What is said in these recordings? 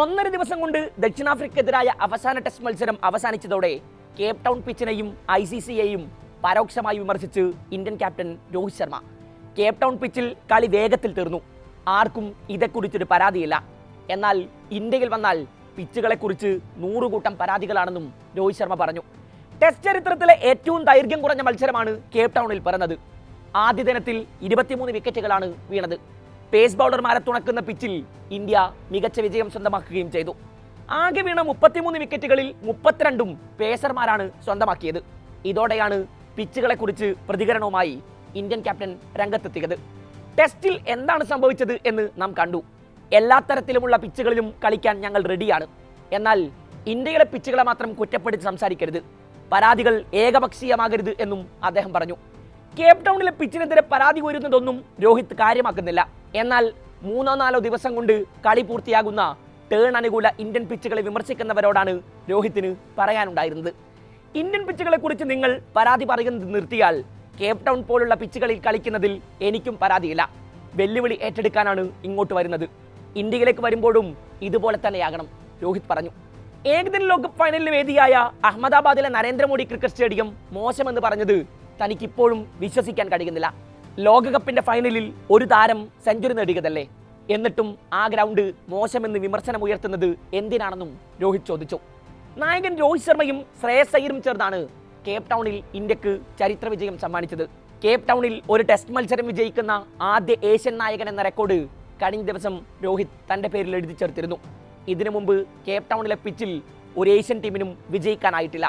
ഒന്നര ദിവസം കൊണ്ട് ദക്ഷിണാഫ്രിക്കെതിരായ അവസാന ടെസ്റ്റ് മത്സരം അവസാനിച്ചതോടെ കേപ് ടൗൺ പിച്ചിനെയും ഐ സി സിയെയും പരോക്ഷമായി വിമർശിച്ച് Indian captain Rohit Sharma. Cape Town പിച്ചിൽ കളി വേഗത്തിൽ തീർന്നു. ആർക്കും ഇതേക്കുറിച്ചൊരു പരാതിയില്ല. എന്നാൽ ഇന്ത്യയിൽ വന്നാൽ പിച്ചുകളെക്കുറിച്ച് നൂറുകൂട്ടം പരാതികളാണെന്നും രോഹിത് ശർമ്മ പറഞ്ഞു. ടെസ്റ്റ് ചരിത്രത്തിലെ ഏറ്റവും ദൈർഘ്യം കുറഞ്ഞ മത്സരമാണ് കേപ് ടൗണിൽ പിറന്നത്. ആദ്യ ദിനത്തിൽ ഇരുപത്തിമൂന്ന് വിക്കറ്റുകളാണ് വീണത്. പേസ് ബൗളർമാരെ തുണക്കുന്ന പിച്ചിൽ ഇന്ത്യ മികച്ച വിജയം സ്വന്തമാക്കുകയും ചെയ്തു. ആകെ വീണ മുപ്പത്തിമൂന്ന് വിക്കറ്റുകളിൽ മുപ്പത്തിരണ്ടും പേസർമാരാണ് സ്വന്തമാക്കിയത്. ഇതോടെയാണ് പിച്ചുകളെക്കുറിച്ച് പ്രതികരണവുമായി ഇന്ത്യൻ ക്യാപ്റ്റൻ രംഗത്തെത്തിയത്. ടെസ്റ്റിൽ എന്താണ് സംഭവിച്ചത് എന്ന് നാം കണ്ടു. എല്ലാ തരത്തിലുമുള്ള പിച്ചുകളിലും കളിക്കാൻ ഞങ്ങൾ റെഡിയാണ് എന്നാൽ ഇന്ത്യയുടെ പിച്ചുകളെ മാത്രം കുറ്റപ്പെടുത്തി സംസാരിക്കരുത്. പരാതികൾ ഏകപക്ഷീയമാകരുത് എന്നും അദ്ദേഹം പറഞ്ഞു. കേപ്പ് ടൗണിലെ പിച്ചിനെതിരെ പരാതി ഉയരുന്നതൊന്നും രോഹിത് കാര്യമാക്കുന്നില്ല. എന്നാൽ മൂന്നോ നാലോ ദിവസം കൊണ്ട് കളി പൂർത്തിയാകുന്ന ടേൺ അനുകൂല ഇന്ത്യൻ പിച്ചുകളെ വിമർശിക്കുന്നവരോടാണ് രോഹിത്തിന് പറയാനുണ്ടായിരുന്നത്. ഇന്ത്യൻ പിച്ചുകളെ കുറിച്ച് നിങ്ങൾ പരാതി പറയുന്നത് നിർത്തിയാൽ കേപ് ടൗൺ പോലുള്ള പിച്ചുകളിൽ കളിക്കുന്നതിൽ എനിക്കും പരാതിയില്ല. വെല്ലുവിളി ഏറ്റെടുക്കാനാണ് ഇങ്ങോട്ട് വരുന്നത്. ഇന്ത്യയിലേക്ക് വരുമ്പോഴും ഇതുപോലെ തന്നെയാകണം രോഹിത് പറഞ്ഞു. ഏകദിന ലോകകപ്പ് ഫൈനലിന് വേദിയായ അഹമ്മദാബാദിലെ നരേന്ദ്രമോദി ക്രിക്കറ്റ് സ്റ്റേഡിയം മോശമെന്ന് പറഞ്ഞത് തനിക്കിപ്പോഴും വിശ്വസിക്കാൻ കഴിയുന്നില്ല. ലോകകപ്പിന്റെ ഫൈനലിൽ ഒരു താരം സെഞ്ചുറി നേടിയതല്ലേ? എന്നിട്ടും ആ ഗ്രൗണ്ട് മോശമെന്ന് വിമർശനം ഉയർത്തുന്നത് എന്തിനാണെന്നും രോഹിത് ചോദിച്ചു. നായകൻ രോഹിത് ശർമ്മയും ശ്രേയസ് അയ്യരും ചേർന്നാണ് കേപ്പ് ടൗണിൽ ഇന്ത്യയ്ക്ക് ചരിത്ര വിജയം സമ്മാനിച്ചത്. കേപ്പ് ടൗണിൽ ഒരു ടെസ്റ്റ് മത്സരം വിജയിക്കുന്ന ആദ്യ ഏഷ്യൻ നായകൻ എന്ന റെക്കോർഡ് കഴിഞ്ഞ ദിവസം രോഹിത് തന്റെ പേരിൽ എഴുതി ചേർത്തിരുന്നു. ഇതിനു മുമ്പ് കേപ്പ് ടൗണിലെ പിച്ചിൽ ഒരു ഏഷ്യൻ ടീമിനും വിജയിക്കാനായിട്ടില്ല.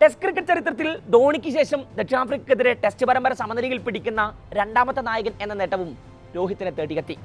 ടെസ്റ്റ് ക്രിക്കറ്റ് ചരിത്രത്തിൽ ധോണിക്ക് ശേഷം ദക്ഷിണാഫ്രിക്കക്കെതിരെ ടെസ്റ്റ് പരമ്പര സമനിലയിൽ പിടിക്കുന്ന രണ്ടാമത്തെ നായകൻ എന്ന നേട്ടവും രോഹിത്തിനെ തേടിയെത്തി.